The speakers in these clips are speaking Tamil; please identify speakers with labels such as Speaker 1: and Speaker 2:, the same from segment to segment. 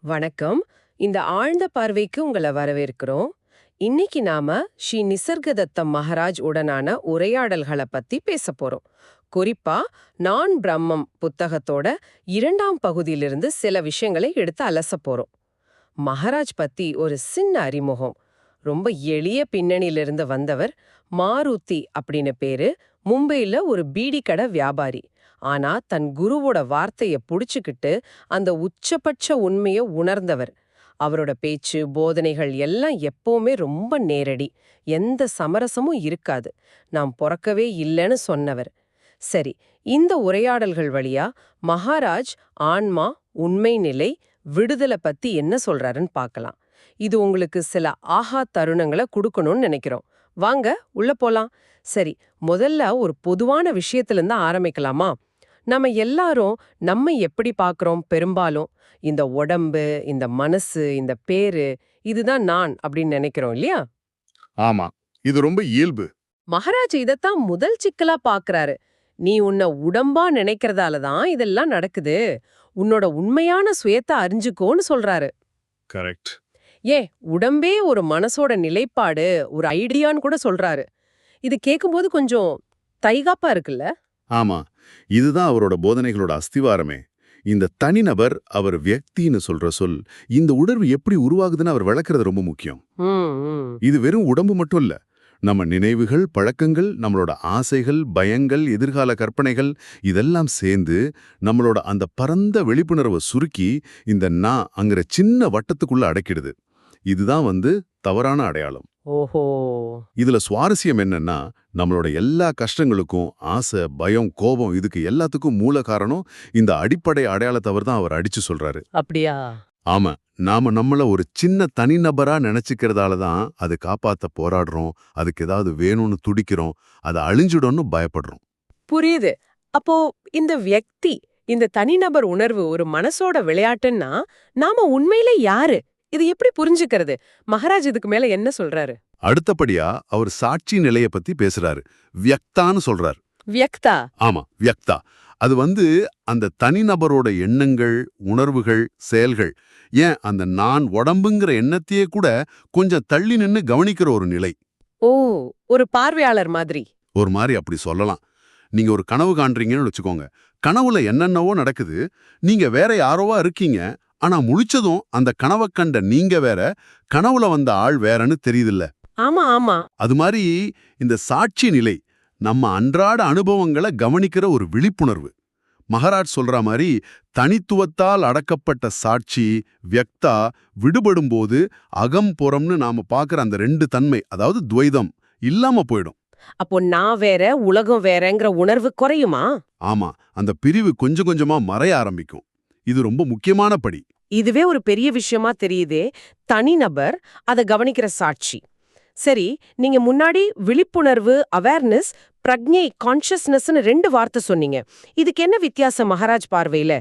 Speaker 1: வணக்கம். இந்த ஆழ்ந்த பார்வைக்கு உங்களை வரவேற்கிறோம். இன்னைக்கு நாம ஸ்ரீ நிசர்கதத்தம் மகாராஜ் உடனான உரையாடல்களை பத்தி பேச போறோம். குறிப்பா நான் பிரம்மம் புத்தகத்தோட இரண்டாம் பகுதியிலிருந்து சில விஷயங்களை எடுத்து அலச போறோம். மகாராஜ் பத்தி ஒரு சின்ன அறிமுகம். ரொம்ப எளிய பின்னணியிலிருந்து வந்தவர் மாருதி அப்படின்னு பேரு. மும்பையில ஒரு பீடி கடை வியாபாரி. ஆனா தன் குருவோட வார்த்தைய புடிச்சுக்கிட்டு அந்த உச்சபட்ச உண்மைய உணர்ந்தவர். அவரோட பேச்சு போதனைகள் எல்லாம் எப்பவுமே ரொம்ப நேரடி. எந்த சமரசமும் இருக்காது. நாம் பொறக்கவே இல்லைன்னு சொன்னவர். சரி இந்த உரையாடல்கள் வழியா மகாராஜ் ஆன்மா உண்மை நிலை விடுதலை பத்தி என்ன சொல்றாருன்னு பார்க்கலாம். இது உங்களுக்கு சில ஆஹா தருணங்களை கொடுக்கணும்னு நினைக்கிறோம். வாங்க உள்ள போலாம். சரி முதல்ல ஒரு பொதுவான விஷயத்துல இருந்து ஆரம்பிக்கலாமா? நம்ம எல்லாரும் நம்ம எப்படி பார்க்கறோம் பெரும்பாலும்? இந்த உடம்பு இந்த மனசு இந்த பேரு இதுதான் நான் அப்படின்னு நினைக்கிறோம் இல்லையா?
Speaker 2: ஆமா இது ரொம்ப இயல்பு.
Speaker 1: மகாராஜ் இதத்தான் முதல் சிக்கலா பாக்குறாரு. நீ உன்னை உடம்பா நினைக்கிறதால தான் இதெல்லாம் நடக்குது. உன்னோட உண்மையான சுயத்தை அறிஞ்சுக்கோன்னு சொல்றாரு.
Speaker 2: கரெக்ட்.
Speaker 1: ஏ உடம்பே ஒரு மனசோட நிலைப்பாடு ஒரு ஐடியான்னு கூட சொல்றாரு. இது கேட்கும்போது கொஞ்சம் தைகாப்பா இருக்குல்ல?
Speaker 2: ஆமா இதுதான் அவரோட போதனைகளோட அஸ்திவாரமே. இந்த தனிநபர் அவர் வியக்தின்னு சொல்ற சொல் இந்த உணர்வு எப்படி உருவாகுதுன்னு அவர் விளக்குறது ரொம்ப முக்கியம். இது வெறும் உடம்பு மட்டும் இல்ல நம்ம நினைவுகள் பழக்கங்கள் நம்மளோட ஆசைகள் பயங்கள் எதிர்கால கற்பனைகள் இதெல்லாம் சேர்ந்து நம்மளோட அந்த பரந்த விழிப்புணர்வை சுருக்கி இந்த நான் அங்கிற சின்ன வட்டத்துக்குள்ள அடக்கிடுது. இதுதான் வந்து தவறான அடையாளம்.
Speaker 1: ஓஹோ.
Speaker 2: இதுல சுவாரஸ்யம் என்னன்னா நம்மளோட எல்லா கஷ்டங்களுக்கும் ஆசை பயம் கோபம் இதுக்கு எல்லாத்துக்கும் மூல காரணம் இந்த அடிப்படை அடையாள தவறு தான் அவர் அடிச்சு சொல்றாரு.
Speaker 1: அப்படியா?
Speaker 2: ஆமா நாம நம்மள ஒரு சின்ன தனிநபரா நினைச்சுக்கிறதால தான் அது காப்பாத்த போராடுறோம் அதுக்கு ஏதாவது வேணும்னு துடிக்கிறோம் அது அழிஞ்சிடும்னு பயப்படுறோம்.
Speaker 1: புரியுது. அப்போ இந்த வியக்தி இந்த தனிநபர் உணர்வு ஒரு மனசோட விளையாட்டுன்னா நாம உண்மையில யாரு? இது எப்படி புரிஞ்சுக்கிறது? மகாராஜ் இதுக்கு மேல என்ன சொல்றாரு?
Speaker 2: அடுத்தபடியா அவர் சாட்சி நிலைய பத்தி பேசுறாரு. வியக்தான்னு சொல்றாரு.
Speaker 1: வியக்தா?
Speaker 2: ஆமா வியக்தா. அது வந்து அந்த தனிநபரோட எண்ணங்கள் உணர்வுகள் செயல்கள் ஏன் அந்த நான் உடம்புங்கிற எண்ணத்தையே கூட கொஞ்சம் தள்ளி நின்னு கவனிக்கிற ஒரு நிலை.
Speaker 1: ஓ ஒரு பார்வையாளர் மாதிரி.
Speaker 2: ஒரு மாதிரி அப்படி சொல்லலாம். நீங்க ஒரு கனவு காண்றீங்கன்னு வச்சுக்கோங்க. கனவுல என்னென்னவோ நடக்குது. நீங்க வேற யாரோவா இருக்கீங்க ஆனா முழிச்சதும் அந்த கனவை கண்ட நீங்க வேற கனவுல வந்த ஆள் வேறன்னு தெரியுதில்ல.
Speaker 1: ஆமா ஆமா.
Speaker 2: அது மாதிரி இந்த சாட்சி நிலை நம்ம அன்றாட அனுபவங்களை கவனிக்கிற ஒரு விழிப்புணர்வு. மகாராஜ் சொல்ற மாதிரி தனித்துவத்தால் அடக்கப்பட்ட சாட்சி வியக்தா விடுபடும்போது அகம் புறம்னு நாம பார்க்குற அந்த ரெண்டு தன்மை அதாவது துவைதம் இல்லாம போயிடும்.
Speaker 1: அப்போ நான் வேற உலகம் வேறங்கிற உணர்வு குறையுமா?
Speaker 2: ஆமா அந்த பிரிவு கொஞ்சம் கொஞ்சமா மறைய ஆரம்பிக்கும். இது ரொம்ப முக்கியமான படி.
Speaker 1: இதுவே ஒரு பெரிய விஷயமா தெரியுதே தனிநபர் அதை கவனிக்கிற சாட்சி. சரி நீங்க முன்னாடி விழிப்புணர்வு அவேர்னஸ் பிரக்ஞை கான்ஷியஸ்னஸ்னு ரெண்டு வார்த்தை சொன்னீங்க. இதுக்கு என்ன வித்தியாசம் மகாராஜ் பார்வையில?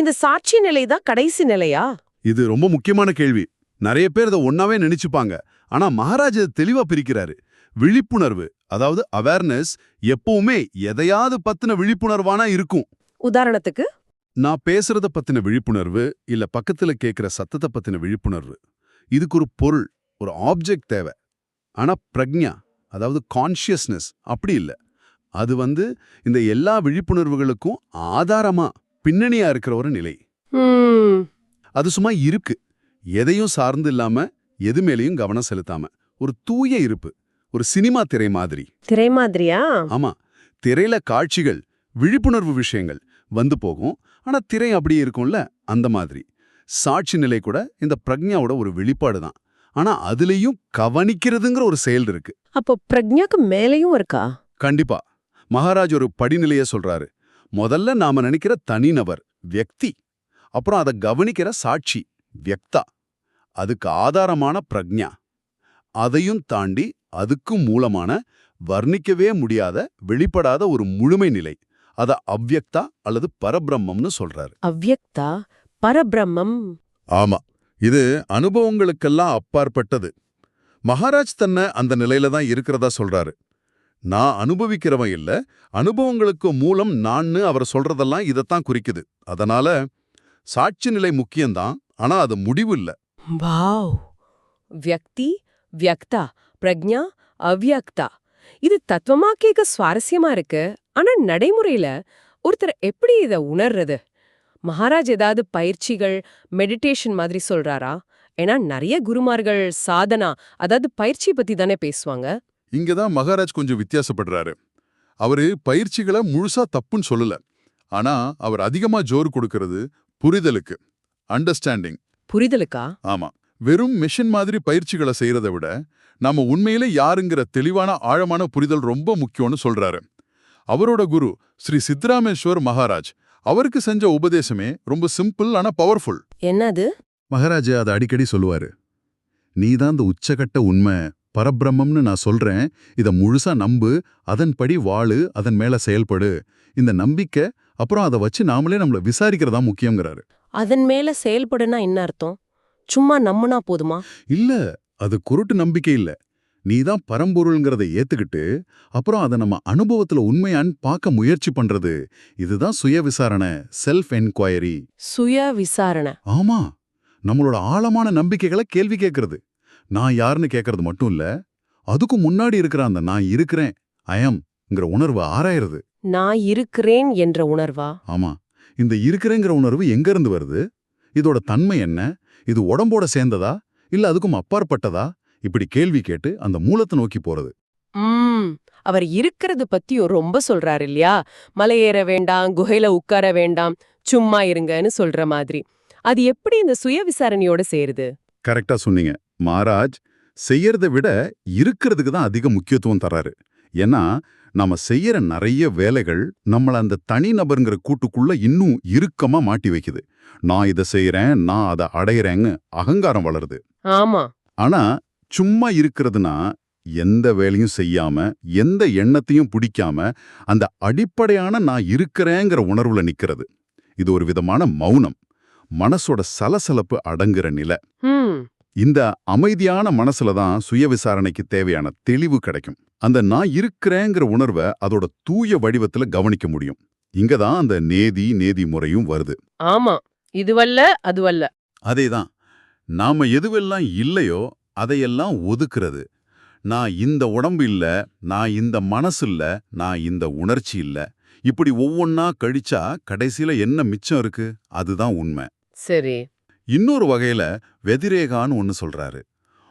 Speaker 1: இந்த சாட்சி நிலை தான் கடைசி நிலையா?
Speaker 2: இது ரொம்ப முக்கியமான கேள்வி. நிறைய பேர் இதை ஒன்னாவே நினைச்சுப்பாங்க. ஆனா மகாராஜ் இதை தெளிவா பிரிக்கிறாரு. விழிப்புணர்வு அதாவது அவேர்னஸ் எப்பவுமே எதையாவது பத்தின விழிப்புணர்வானா இருக்கும்.
Speaker 1: உதாரணத்துக்கு?
Speaker 2: நான் பேசுறத பத்தின விழிப்புணர்வு இல்ல பக்கத்துல கேட்கிற சத்தத்தை பத்தின விழிப்புணர்வு இதுக்கு ஒரு பொருள் ஒரு ஆப்ஜெக்ட் தேவை. ஆனா பிரக்ஞா அதாவது கான்ஷியஸ்னஸ் அப்படி இல்ல. அது வந்து இந்த எல்லா விழிப்புணர்வுகளுக்கும் ஆதாரமா பின்னணியா இருக்கிற ஒரு நிலை. அது சும்மா இருக்கு. எதையும் சார்ந்து இல்லாம எது மேலேயும் கவனம் செலுத்தாம. ஒரு தூய இருப்பு ஒரு சினிமா திரை மாதிரி.
Speaker 1: திரை மாதிரியா?
Speaker 2: ஆமா. திரையில காட்சிகள் விழிப்புணர்வு விஷயங்கள் வந்து போகும். ஆனா திரை அப்படியே இருக்கும்ல அந்த மாதிரி. சாட்சி நிலை கூட இந்த பிரக்ஞாவோட ஒரு வெளிப்பாடு தான். ஆனா அதுலயும் கவனிக்கிறதுங்கிற ஒரு செயல் இருக்கு.
Speaker 1: அப்போ பிரக்ஞாக்கு மேலேயும் இருக்கா?
Speaker 2: கண்டிப்பா. மகாராஜ் ஒரு படிநிலைய சொல்றாரு. முதல்ல நாம நினைக்கிற தனிநபர் வியக்தி. அப்புறம் அதை கவனிக்கிற சாட்சி வியக்தா. அதுக்கு ஆதாரமான பிரக்ஞா. அதையும் தாண்டி அதுக்கும் மூலமான வர்ணிக்கவே முடியாத வெளிப்படாத ஒரு முழுமை நிலை. அத அவ்யக்தா அல்லது பரபிரம்மம்னு சொல்றாரு.
Speaker 1: அவ்யக்தா பரபிரம்மம்.
Speaker 2: ஆமா இது அனுபவங்களுக்கெல்லாம் அப்பாற்பட்டது. மகாராஜ் தன்னை அந்த நிலையில தான் இருக்கிறதா சொல்றாரு. நான் அனுபவிக்கிறவன் இல்ல அனுபவங்களுக்கு மூலம் நான்னு அவர் சொல்றதெல்லாம் இதைத்தான் குறிக்குது. அதனால சாட்சி நிலை முக்கியம்தான் ஆனா அது முடிவு இல்ல.
Speaker 1: வாவ்! வியக்தி வியக்தா பிரக்ஞா அவ்யக்தா இது தத்துவமா கேட்க சுவாரஸ்யமா இருக்கு. ஆனா நடைமுறையில ஒருத்தர் எப்படி இத உணர்றது? மகாராஜ் ஏதாவது பயிற்சிகள் மெடிடேஷன் மாதிரி சொல்றாரா? ஏன்னா நிறைய குருமார்கள் சாதனா அதாவது பயிற்சி பத்தி தானே பேசுவாங்க.
Speaker 2: இங்கதான் மகாராஜ் கொஞ்சம் வித்தியாசப்படுறாரு. அவரு பயிற்சிகளை முழுசா தப்புன்னு சொல்லல. ஆனா அவர் அதிகமா ஜோர் கொடுக்கறது புரிதலுக்கு அண்டர்ஸ்டாண்டிங்
Speaker 1: புரிதலுக்கா?
Speaker 2: ஆமா. வெறும் மிஷின் மாதிரி பயிற்சிகளை செய்யறதை விட நாம உண்மையிலே யாருங்கிற தெளிவான ஆழமான புரிதல் ரொம்ப முக்கியம்னு சொல்றாரு. அவரோட குரு ஸ்ரீ சித்தராமேஸ்வர் மகாராஜ். அவருக்கு செஞ்ச உபதேசமே ரொம்ப சிம்பிள் ஆனா பவர்ஃபுல்.
Speaker 1: என்னது?
Speaker 2: மகாராஜ் அதை அடிக்கடி சொல்லுவாரு. நீதான் இந்த உச்சகட்ட உண்மை பரபிரம்மம்னு நான் சொல்றேன். இத முழுசா நம்பு அதன்படி வாழு அதன் மேல செயல்படு. இந்த நம்பிக்கை அப்புறம் அதை வச்சு நாமளே நம்மள விசாரிக்கிறதா முக்கியங்கிறாரு
Speaker 1: அதன் மேல செயல்படுனா என்ன அர்த்தம்? சும்மா நம்புனா போதுமா?
Speaker 2: இல்ல அது குருட்டு நம்பிக்கை இல்ல. நீதான் பரம்பொருள்ங்கிறத ஏத்துக்கிட்டு அப்புறம் அதை நம்ம அனுபவத்துல உண்மையான்னு பார்க்க முயற்சி பண்றது. இதுதான் சுய விசாரணை செல்ஃப் என்கொயரி
Speaker 1: சுய விசாரணை.
Speaker 2: ஆமா. நம்மளோட ஆழமான நம்பிக்கைகளை கேள்வி கேட்கறது நான் யாருன்னு கேட்கறது மட்டும் இல்ல அதுக்கு முன்னாடி இருக்கிற அந்த நான் இருக்கிறேன் ஐயம்ங்கிற உணர்வு ஆராயறது.
Speaker 1: நான் இருக்கிறேன் என்ற உணர்வா?
Speaker 2: ஆமா. இந்த இருக்கிறேங்கிற உணர்வு எங்க இருந்து வருது? இதோட தன்மை என்ன? இது உடம்போட சேர்ந்ததா? இல்ல அதுக்கும் அப்பாற்பட்டதா? இப்படி கேள்வி கேட்டு அந்த மூலத்தை நோக்கி போறது.
Speaker 1: ம். அவர் இருக்கிறது பத்தியும் ரொம்ப சொல்றாரு இல்லையா? மலை ஏற வேண்டாம் குகையில உட்கார வேண்டாம் சும்மா இருங்கன்னு சொல்ற மாதிரி. அது எப்படி இந்த சுய விசாரணையோட சேருது?
Speaker 2: கரெக்டா சொன்னீங்க. மகாராஜ் செய்யறதை விட இருக்கிறதுக்கு தான் அதிக முக்கியத்துவம் தர்றாரு ஏன்னா நாம செய்யற நிறைய வேலைகள் நம்மள அந்த தனிநபருங்கிற கூட்டுக்குள்ள இன்னும் இறுக்கமா மாட்டி வைக்குது. நான் இதை செய்யறேன் நான் அதை அடையறேன்னு அகங்காரம் வளருது.
Speaker 1: ஆமா.
Speaker 2: ஆனா சும்மா இருக்கிறதுனா எந்த வேலையும் செய்யாம எந்த எண்ணத்தையும் பிடிக்காம அந்த அடிப்படையான நான் இருக்கிறேங்கிற உணர்வுல நிக்கிறது. இது ஒரு விதமான மௌனம். மனசோட சலசலப்பு அடங்குற நிலை. இந்த அமைதியான மனசுல தான் சுய விசாரணைக்கு தேவையான தெளிவு கிடைக்கும். அந்த நான் இருக்கிறேங்கிற உணர்வை அதோட தூய வடிவத்துல கவனிக்க முடியும். இங்க தான் அந்த நேதி நேதி முறையும் வருது.
Speaker 1: ஆமா. இதுவல்ல அதுவல்ல.
Speaker 2: அதேதான் நாம எதுவெல்லாம் இல்லையோ அதையெல்லாம் ஒதுக்குறது. நான் இந்த உடம்பு இல்ல நான் இந்த மனசு இல்ல நான் இந்த உணர்ச்சி இல்ல. இப்படி ஒவ்வொன்னா கழிச்சா கடைசியில என்ன மிச்சம் இருக்கு? அதுதான் உண்மை.
Speaker 1: சரி.
Speaker 2: இன்னொரு வகையில வெதிரேகான்னு ஒன்னு சொல்றாரு.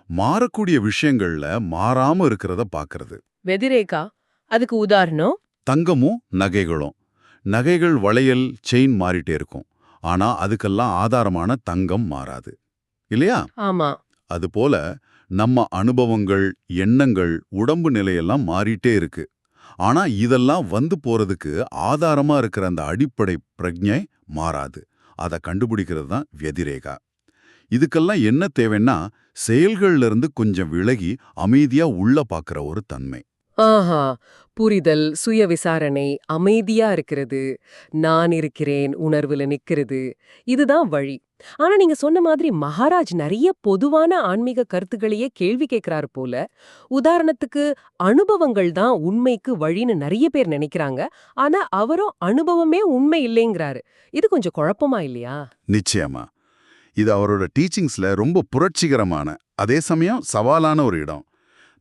Speaker 2: மாறக்கூடிய விஷயங்கள்ல மாறாம இருக்கிறத பாக்குறது.
Speaker 1: வெதிரேகா? அதுக்கு உதாரணம்?
Speaker 2: தங்கமும் நகைகளும். நகைகள் வளையல் செயின் மாறிட்டே இருக்கும். ஆனா அதுக்கெல்லாம் ஆதாரமான தங்கம் மாறாது. இல்லையா?
Speaker 1: ஆமா.
Speaker 2: அதுபோல நம்ம அனுபவங்கள் எண்ணங்கள் உடம்பு நிலையெல்லாம் மாறிட்டே இருக்கு. ஆனா இதெல்லாம் வந்து போறதுக்கு ஆதாரமா இருக்கிற அந்த அடிப்படை பிரஜை மாறாது. அதை கண்டுபிடிக்கிறது தான் வெதிரேகா. இதுக்கெல்லாம் என்ன தேவைன்னா செயல்கள்ல இருந்து கொஞ்சம் விலகி அமைதியா உள்ள பாக்குற ஒரு தன்மை.
Speaker 1: ஆஹா புரிதல் சுய விசாரணை அமைதியா இருக்கிறது. நான் இருக்கிறேன் உணர்வுல நிக்கிறது. இதுதான் வழி. ஆனா நீங்க சொன்ன மாதிரி மகாராஜ் நிறைய பொதுவான ஆன்மீக கருத்துக்களையே கேள்வி கேட்கிறாரு போல. உதாரணத்துக்கு அனுபவங்கள் தான் உண்மைக்கு வழின்னு நிறைய பேர் நினைக்கிறாங்க. ஆனா அவரும் அனுபவமே உண்மை இல்லைங்கிறாரு. இது கொஞ்சம் குழப்பமா இல்லையா?
Speaker 2: நிச்சயமா. இது அவரோட டீச்சிங்ஸ்ல ரொம்ப புரட்சிகரமான அதே சமயம் சவாலான ஒரு இடம்.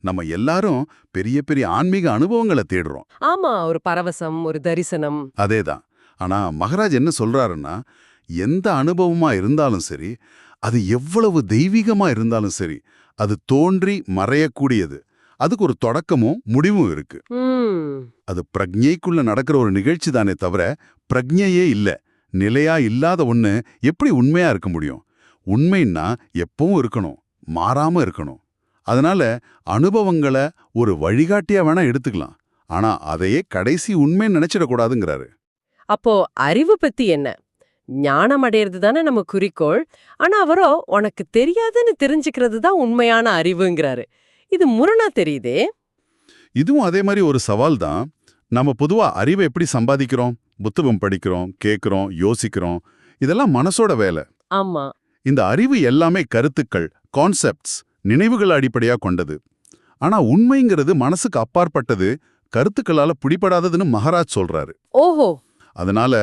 Speaker 2: நம்ம எல்லாரும் பெரிய பெரிய ஆன்மீக அனுபவங்களை தேடுறோம்.
Speaker 1: ஆமா ஒரு பரவசம் ஒரு தரிசனம்.
Speaker 2: அதேதான். ஆனா மகராஜ் என்ன சொல்றாருன்னா எந்த அனுபவமா இருந்தாலும் சரி அது எவ்வளவு தெய்வீகமா இருந்தாலும் சரி அது தோன்றி மறையக்கூடியது. அதுக்கு ஒரு தொடக்கமும் முடிவும் இருக்கு. அது பிரக்ஞைக்குள்ள நடக்கிற ஒரு நிகழ்ச்சி தானே தவிர பிரக்ஞையே இல்ல. நிலையா இல்லாத ஒண்ணு எப்படி உண்மையா இருக்க முடியும்? உண்மைன்னா எப்பவும் இருக்கணும் மாறாம இருக்கணும். அதனால அனுபவங்களை ஒரு வழிகாட்டியா வேணா எடுத்துக்கலாம். ஆனா அதையே கடைசி உண்மைன்னு நினைச்சிடக்கூடாதுங்கிறாரு.
Speaker 1: அப்போ அறிவு பத்தி என்ன? ஞானம் அடையிறது தானே நம்ம குறிக்கோள்? ஆனா அவரோ உனக்கு தெரியாதுன்னு தெரிஞ்சுக்கிறது தான் உண்மையான அறிவுங்கிறாரு. இது முரணா தெரியுதே?
Speaker 2: இதுவும் அதே மாதிரி ஒரு சவால் தான். நம்ம பொதுவா அறிவை எப்படி சம்பாதிக்கிறோம்? புத்தகம் படிக்கிறோம் கேட்கிறோம் யோசிக்கிறோம். இதெல்லாம் மனசோட வேலை.
Speaker 1: ஆமா.
Speaker 2: இந்த அறிவு எல்லாமே கருத்துக்கள் கான்செப்ட்ஸ் நினைவுகள் அடிப்படையா கொண்டது. ஆனா உண்மைங்கிறது மனசுக்கு அப்பாற்பட்டது கருத்துக்களால பிடிபடாததுன்னு மகாராஜ் சொல்றாரு.
Speaker 1: ஓஹோ!
Speaker 2: அதனால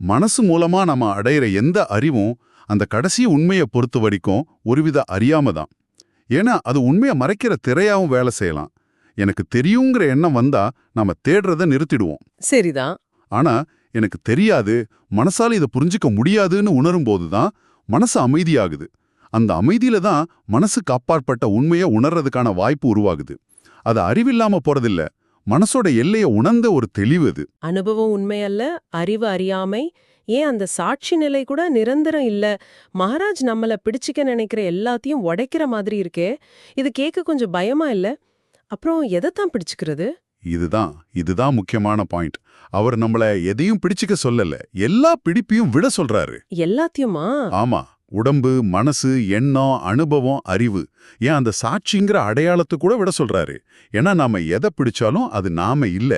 Speaker 2: மனசு மூலமா நம்ம அடையிற எந்த அறிவும் அந்த கடைசி உண்மையை பொறுத்த வரைக்கும் ஒருவித அறியாம தான். ஏன்னா அது உண்மையை மறைக்கிற திரையாவும் வேலை செய்யலாம். எனக்கு தெரியுங்கிற எண்ணம் வந்தா நாம தேடுறத நிறுத்திடுவோம்.
Speaker 1: சரிதான்.
Speaker 2: ஆனா எனக்கு தெரியாது மனசால இதை புரிஞ்சுக்க முடியாதுன்னு உணரும்போது தான் மனசு அமைதியாகுது. அந்த அமைதியில தான் மனசுக்கு அப்பாற்பட்ட உண்மையை உணர்றதுக்கான வாய்ப்பு உருவாகுது. அது அறிவில்லாம போறதில்ல. மனசோட எல்லையை உணர்ந்த ஒரு தெளிவு அது.
Speaker 1: அனுபவம் உண்மையல்ல அறிவு அறியாமை. ஏன் அந்த சாட்சி நிலை கூட நிரந்தரம் இல்ல? மகாராஜ் நம்மள பிடிச்சிக்க நினைக்கிற எல்லாத்தையும் உடைக்கிற மாதிரி இருக்கே. இது கேட்க கொஞ்சம் பயமா இல்ல? அப்புறம் எதைத்தான் பிடிச்சுக்கிறது?
Speaker 2: இதுதான் இதுதான் முக்கியமான பாயிண்ட். அவர் நம்மள எதையும் பிடிச்சுக்க சொல்லல. எல்லா பிடிப்பையும் விட சொல்றாரு.
Speaker 1: எல்லாத்தையுமா?
Speaker 2: ஆமா. உடம்பு மனசு எண்ணம் அனுபவம் அறிவு. ஏன் அந்த சாட்சிங்கிற அடையாளத்தை கூட விட சொல்றாரு. ஏன்னா நாம எதை பிடிச்சாலும் அது நாம இல்ல.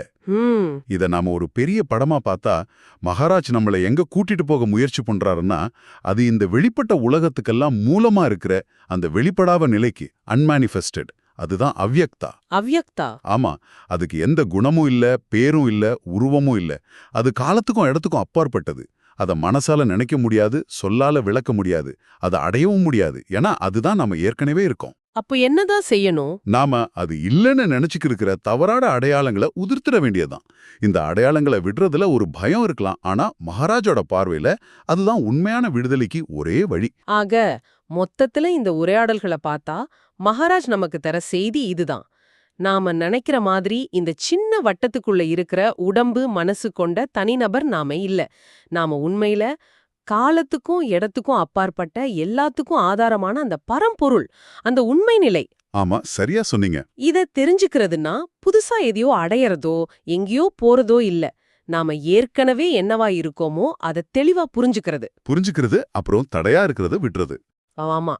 Speaker 2: இத நாம ஒரு பெரிய படமா பார்த்தா மகாராஜ் நம்மளை எங்க கூட்டிட்டு போக முயற்சி பண்றாருன்னா அது இந்த வெளிப்பட்ட உலகத்துக்கெல்லாம் மூலமா இருக்கிற அந்த வெளிப்படாத நிலைக்கு அன்மானிஃபெஸ்டட் அதுதான் அவ்யக்தா
Speaker 1: அவ்யக்தா
Speaker 2: ஆமா. அதுக்கு எந்த குணமும் இல்ல பேரும் இல்ல உருவமும் இல்ல. அது காலத்துக்கும் இடத்துக்கும் அப்பாற்பட்டது. அத மனசால நினைக்க முடியாது சொல்லால விளக்க முடியாது அதை அடையவும் முடியாது. ஏன்னா அதுதான் நம்ம ஏற்கனவே இருக்கோம்.
Speaker 1: அப்போ என்னதான் செய்யணும்?
Speaker 2: நாம அது இல்லைன்னு நினைச்சுக்கிட்டு இருக்கிற தவறான அடையாளங்களை உதிர்த்திட வேண்டியதுதான். இந்த அடையாளங்களை விடுறதுல ஒரு பயம் இருக்கலாம். ஆனா மகாராஜோட பார்வையில அதுதான் உண்மையான விடுதலைக்கு ஒரே வழி.
Speaker 1: ஆக மொத்தத்துல இந்த உரையாடல்களை பார்த்தா மகாராஜ் நமக்கு தர செய்தி இதுதான். நாம நினைக்கிற மாதிரி இந்த சின்ன வட்டத்துக்குள்ள இருக்கிற உடம்பு மனசு கொண்ட தனிநபர் நாம இல்ல. நாம உண்மையில காலத்துக்கும் இடத்துக்கும் அப்பாற்பட்ட எல்லாத்துக்கும் ஆதாரமான அந்த பரம்பொருள் அந்த உண்மை நிலை.
Speaker 2: ஆமா சரியா சொன்னீங்க.
Speaker 1: இத தெரிஞ்சுக்கிறதுனா புதுசா எதையோ அடையறதோ எங்கேயோ போறதோ இல்ல. நாம ஏற்கனவே என்னவா இருக்கோமோ அத தெளிவா புரிஞ்சுக்கிறது.
Speaker 2: புரிஞ்சுக்கிறது அப்புறம் தடையா இருக்கிறத விடுறது.
Speaker 1: ஆமா.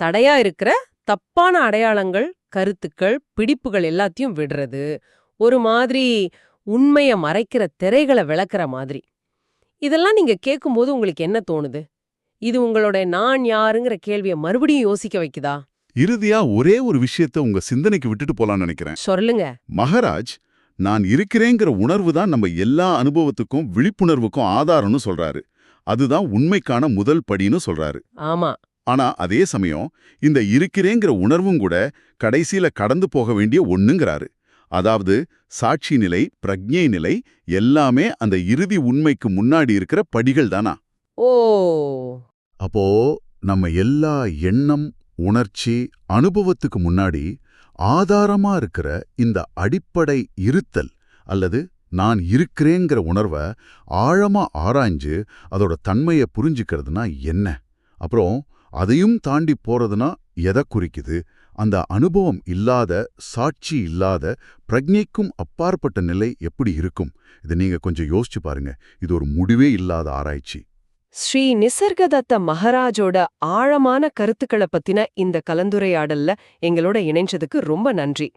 Speaker 1: தடையா இருக்கிற தப்பான அடையாளங்கள் கருத்துக்கள் பிடிப்புகள் எல்லாத்தையும் விடுறது. ஒரு மாதிரி உண்மைய மறைக்கிற திரைகளை விளக்குற மாதிரி. இதெல்லாம் நீங்க கேட்கும்போது உங்களுக்கு என்ன தோணுது? இது உங்களோட நான் யாருங்கிற கேள்வியை மறுபடியும் யோசிக்க வைக்குதா?
Speaker 2: இறுதியா ஒரே ஒரு விஷயத்த உங்க சிந்தனைக்கு விட்டுட்டு போலாம்னு நினைக்கிறேன்.
Speaker 1: சொல்லுங்க.
Speaker 2: மகாராஜ் நான் இருக்கிறேங்கிற உணர்வு தான் நம்ம எல்லா அனுபவத்துக்கும் விழிப்புணர்வுக்கும் ஆதாரம்னு சொல்றாரு. அதுதான் உண்மைக்கான முதல் படின்னு சொல்றாரு.
Speaker 1: ஆமா.
Speaker 2: ஆனா அதே சமயம் இந்த இருக்கிறேங்கிற உணர்வும் கூட கடைசியில கடந்து போக வேண்டிய ஒண்ணுங்கிறாரு. அதாவது சாட்சி நிலை பிரக்ஞை நிலை எல்லாமே அந்த இறுதி உண்மைக்கு முன்னாடி இருக்கிற படிகள் தானா?
Speaker 1: ஓ!
Speaker 2: அப்போ நம்ம எல்லா எண்ணம் உணர்ச்சி அனுபவத்துக்கு முன்னாடி ஆதாரமா இருக்கிற இந்த அடிப்படை இருத்தல் அல்லது நான் இருக்கிறேங்கிற உணர்வை ஆழமா ஆராய்ஞ்சு அதோட தன்மையை புரிஞ்சுக்கிறதுனா என்ன? அப்புறம் அதையும் தாண்டி போறதுனா எதை குறிக்குது? அந்த அனுபவம் இல்லாத சாட்சி இல்லாத பிரக்ஞைக்கும் அப்பாற்பட்ட நிலை எப்படி இருக்கும்? இதை நீங்க கொஞ்சம் யோசிச்சு பாருங்க. இது ஒரு முடிவே இல்லாத ஆராய்ச்சி.
Speaker 1: ஸ்ரீ நிசர்கதத்த மகாராஜோட ஆழமான கருத்துக்களை பத்தின இந்த கலந்துரையாடல்ல எங்களோட இணைஞ்சதுக்கு ரொம்ப நன்றி.